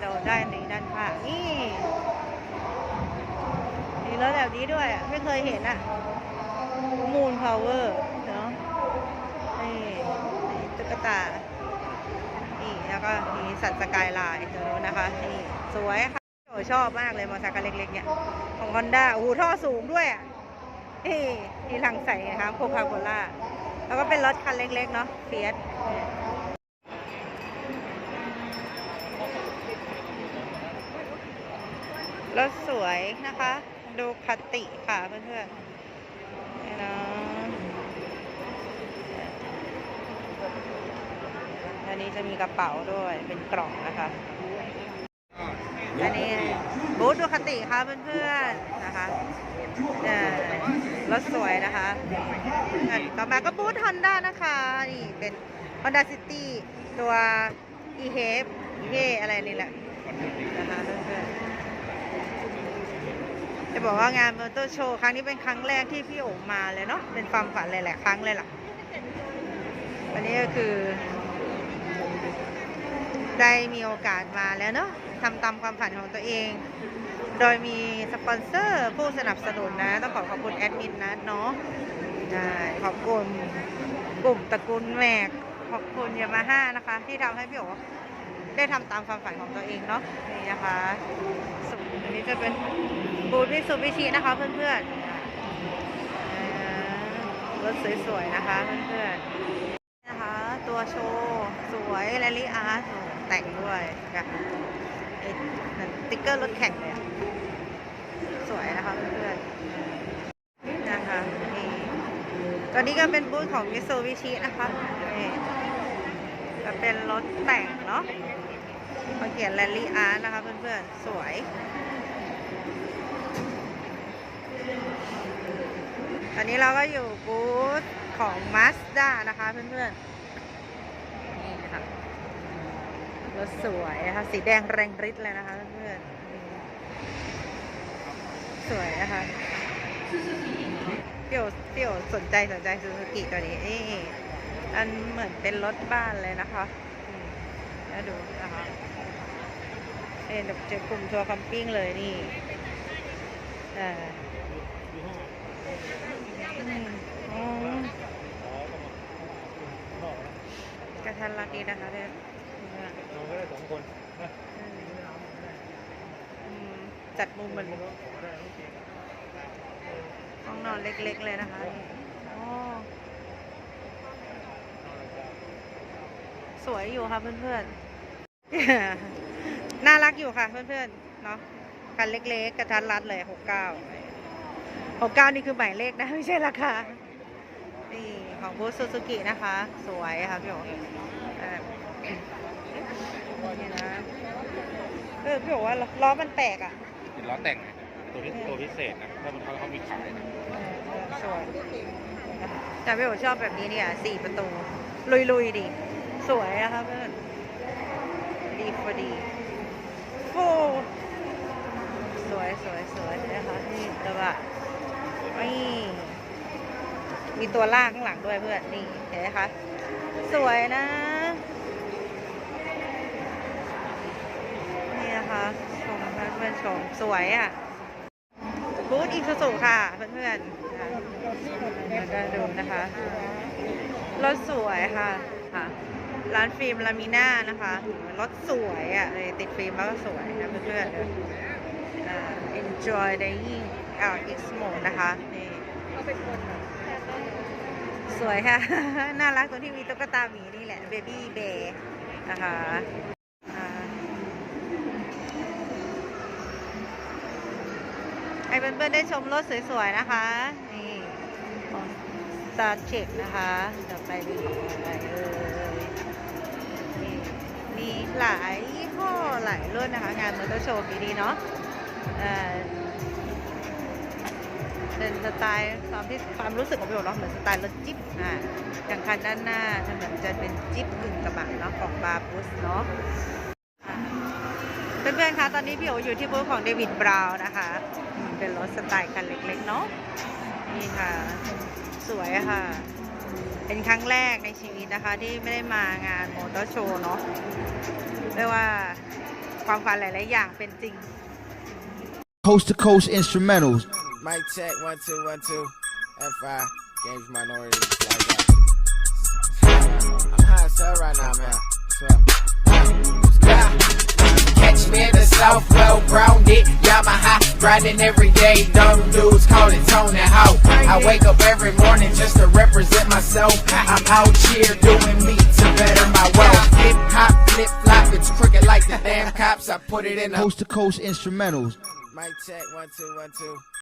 โดนได้ในด้านข้างนี่มีรถแบบนี้ด้วยไม่เคยเห็นอะมูนพาวเวอร์เนาะนี่ตุ๊กตา นี่แล้วก็มีสัตว์สกายไลน์ตัวนู้นนะคะ นี่สวยค่ะโอชอบมากเลยมอเตอร์ไซค์คันเล็กๆเนี่ย ของฮอนด้าโอ้โหท่อสูงด้วยอะนี่นี่ลังใส่นะคะโคคาโคล่าแล้วก็เป็นรถคันเล็กๆเนาะเฟียส รถสวยนะคะ ดูคติค่ะเพื่อนๆนี่นะอันนี้จะมีกระเป๋าด้วย เป็นกล่องนะคะอันนี้บูธดูคติค่ะเพื่อนๆนะคะนี่ยรถสวยนะคะต่อมาก็บูธฮอนด้านะคะ นี่เป็น Honda City ตัว e h e e อะไรนี่แหละนะคะเพื่อนๆ จะบอกว่างานมอเตอร์โชว์ครั้งนี้เป็นครั้งแรกที่พี่โอ๋มาเลยเนาะเป็นความฝันหลายๆครั้งเลยล่ะ วันนี้ก็คือ ได้มีโอกาสมาแล้วเนาะทำตามความฝันของตัวเอง โดยมีสปอนเซอร์ผู้สนับสนุนนะ ต้องขอขอบคุณแอดมินนัทเนาะได้ขอบคุณกลุ่มตระกูลแมกขอบคุณยามาฮ่านะคะ ที่ทำให้พี่โอ๋ได้ทำตามความฝันของตัวเองเนาะนี่นะคะส่วนอันนี้จะเป็น บูธวิสุบิชินะคะเพื่อนๆอ่ารถสวยๆนะคะเพื่อนๆนะคะ ตัวโชว์สวยแรลลี่อาร์ตแต่งด้วยนะคะไอ้นั่นสติ๊กเกอร์รถแข่งเลยสวยนะคะเพื่อนๆนะคะนี่ตัวนี้ก็เป็นบูธของมิโซวิชินะคะนี่เป็นรถแต่งเนาะเขาเขียนแรลลี่อาร์ตนะคะเพื่อนๆ สวย ตอนนี้เราก็อยู่บูธของ Mazda นะคะเพื่อนๆ นี่ค่ะ รถสวยนะคะ สีแดงแรงฤทธิ์เลยนะคะเพื่อนๆ สวยนะคะพี่โอพี่โอสนใจสนใจซูซูกิตัวนี้นี่อันเหมือนเป็นรถบ้านเลยนะคะแล้วดูนะคะเอ็นเจอกลุ่มทัวร์คัมปิ้งเลยนี่อ่า อืมอ๋ อกระทันรัดดีนะคะเนี่ยเราก็ได้สองคนนะอืมจัดมุมเหมือนห้องนอนเล็กๆเลยนะคะนี่อ๋อสวยอยู่ค่ะเพื่อนๆ น่ารักอยู่ค่ะเพื่อนๆ เนาะคันเล็กๆ กระทันรัดเลยหกเก้าหกเก้านี่คือหมายเลขนะ ไม่ใช่ราคานี่ ของบูธซูซูกินะคะ สวยค่ะพี่โอ๋เออนี่นะเออพี่โอ๋ว่าล้อมันแตกอะเป็นล้อแต่งไงตัวที่ตัวพิเศษนะถ้ามันเขาเขามีขายนะเออเออสวยแต่พี่โอ๋ชอบแบบนี้เนี่ยสี่ประตู ลุยๆดิสวยนะคะเพื่อนดีพอดีโอ้สวยสวยสวยนะคะนี่กระบะนี่ มีตัวลากข้างหลังด้วยเพื่อน นี่เห็นไหมคะ สวยนะ นี่นะคะชมเพื่อนๆชม สวยอะ บูธอีซูซูค่ะ เพื่อนๆนะคะแล้วก็ดูนะคะ รถสวยค่ะค่ะร้านฟิล์มลามิน่านะคะ รถสวยอะเลยติดฟิล์มแล้วก็สวยนะเพื่อนๆเลยอ่า enjoy dying LX mode นะคะ นี่ สวยค่ะ น่ารักตรงที่มีตุ๊กตาหมีนี่แหละ Baby Bear นะคะให้เพื่อนๆได้ชมรถสวยๆนะคะ นี่ของ Star Trek นะคะเดี๋ยวไปดูอะไรเอ่ยนี่มีหลายยี่ห้อหลายรุ่นนะคะ งานมอเตอร์โชว์ปีนี้เนาะ เอ่อเป็นสไตล์ความที่ความรู้สึกของพี่โอ๋เนาะเหมือนสไตล์รถจิ๊บอ่าอย่างคันด้านหน้าจะเหมือนจะเป็นจิ๊บกึ่งกระบะเนาะของบาร์บุสเนาะอ่าเพื่อนๆคะตอนนี้พี่โอ๋อยู่ที่บูธของเดวิดบราวน์นะคะอืมเป็นรถสไตล์คันเล็กๆเนาะนี่ค่ะ สวยอะค่ะ เป็นครั้งแรกในชีวิตนะคะ ที่ไม่ได้มางานมอเตอร์โชว์เนาะไม่ว่าความฝันหลายๆอย่างเป็นจริง Coast to coast instrumentals. Mic check, one, two, one, two. F5, Games Minority. I'm high as hell right now, man. Catch me in the south, well grounded. Yamaha, grinding every day. Dumb dudes call it tone and how. I wake up every morning just to represent myself. I'm out here doing me to better my wealth. Hip hop, flip flop, it's crooked like the damn cops. I put it in a Coast to coast instrumentals. Mic check, one, two, one, two.